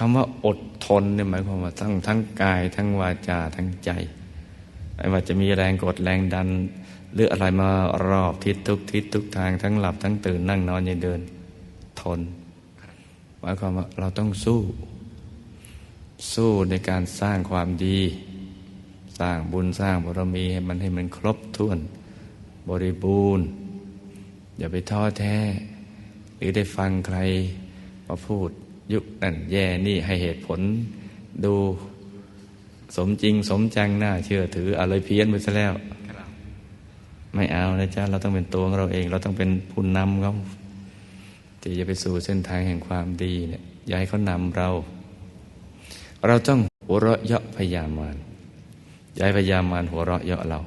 คำว่าอดทนเนี่ยหมายความว่าทั้งทั้งกาย ทั้งวาจาทั้งใจไม่ว่าจะมีแรงกดแรงดัน หรืออะไรมารอบทิศทุกทิศทุกทางทั้งหลับทั้งตื่นนั่งนอนยืนเดิน ทน หมายความว่าเราต้องสู้ สู้ในการสร้างความดี สร้างบุญสร้างบารมีให้มันให้มันครบถ้วน บริบูรณ์ อย่าไปท้อแท้ หรือได้ฟังใครมาพูด ยุคนั่นแย่นี่ให้เหตุผล ดูสมจริงสมจังน่าเชื่อถืออะไรเพี้ยนไปซะแล้ว ไม่เอานะจ๊ะเราต้องเป็นตัวของเราเอง เราต้องเป็นผู้นำเขาที่จะไปสู่เส้นทางแห่งความดีเนี่ยอย่าให้เขานำเรา เราต้องหัวเราะเยาะพยามารอย่าให้พยามารหัวเราะเยาะเรา